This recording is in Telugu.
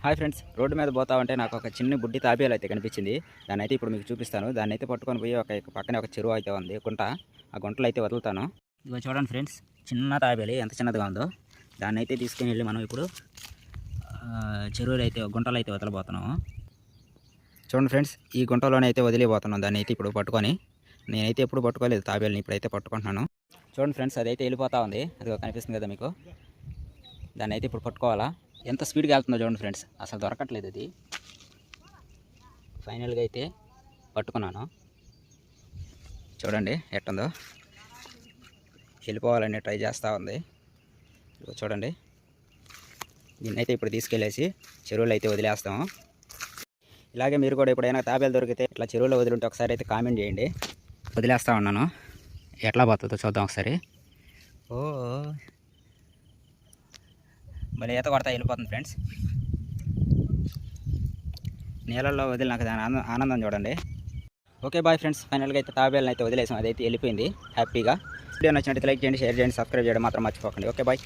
హాయ్ ఫ్రెండ్స్ రోడ్డు మీద పోతా ఉంటే నాకు ఒక చిన్న బుడ్డి తాబేలు అయితే కనిపించింది. దాన్ని అయితే ఇప్పుడు మీకు చూపిస్తాను. దాన్ని అయితే పట్టుకొని పోయి ఒక పక్కనే ఒక చెరువు అయితే ఉంది గుంట. ఆ గుంటలో అయితే వదులుతాను. ఇదిగో చూడండి ఫ్రెండ్స్ చిన్న తాబేలు ఎంత చిన్నదిగా ఉందో. దాన్ని అయితే తీసుకుని వెళ్ళి మనం ఇప్పుడు చెరువులు చెరువులో అయితే గుంటలు అయితే వదలబోతున్నాము చూడండి ఫ్రెండ్స్ ఈ గుంటలోనే అయితే వదిలిపోతున్నాం దాన్ని అయితే ఇప్పుడు పట్టుకొని. నేనైతే ఎప్పుడు పట్టుకోలేదు తాబేలుని ఇప్పుడైతే పట్టుకుంటున్నాను. చూడండి ఫ్రెండ్స్ అదైతే వెళ్ళిపోతా ఉంది. అది కనిపిస్తుంది కదా మీకు. దాన్ని అయితే ఇప్పుడు పట్టుకోవాలా? ఎంత స్పీడ్గా వెళ్తుందో చూడండి ఫ్రెండ్స్. అసలు దొరకట్లేదు అది ఫైనల్గా అయితే పట్టుకున్నాను. చూడండి ఎట్టుందో. వెళ్ళిపోవాలని ట్రై చేస్తూ ఉంది. చూడండి. దీన్నైతే ఇప్పుడు తీసుకెళ్ళేసి చెరువులో అయితే వదిలేస్తాము. ఇలాగే మీరు కూడా ఎప్పుడైనా తాబేలు దొరికితే ఇట్లా చెరువులో వదిలింటే ఒకసారి అయితే కామెంట్ చేయండి. వదిలేస్తూ ఉన్నాను. ఎట్లా పోతుందో చూద్దాం ఒకసారి. ఓ మళ్ళీ ఈత కొడతా వెళ్ళిపోతుంది ఫ్రెండ్స్. నీళ్ళల్లో వదిలినాక దాని ఆనందం ఆనందం చూడండి. Okay bye friends. ఫైనల్గా అయితే తాబేళ్ళని అయితే వదిలేసాం. అదైతే వెళ్ళిపోయింది. హ్యాపీగా. వీడియో నచ్చినట్టు లైక్ చేయండి షేర్ చేయండి సబ్స్క్రైబ్ చేయడం మాత్రం మర్చిపోకండి. Okay bye.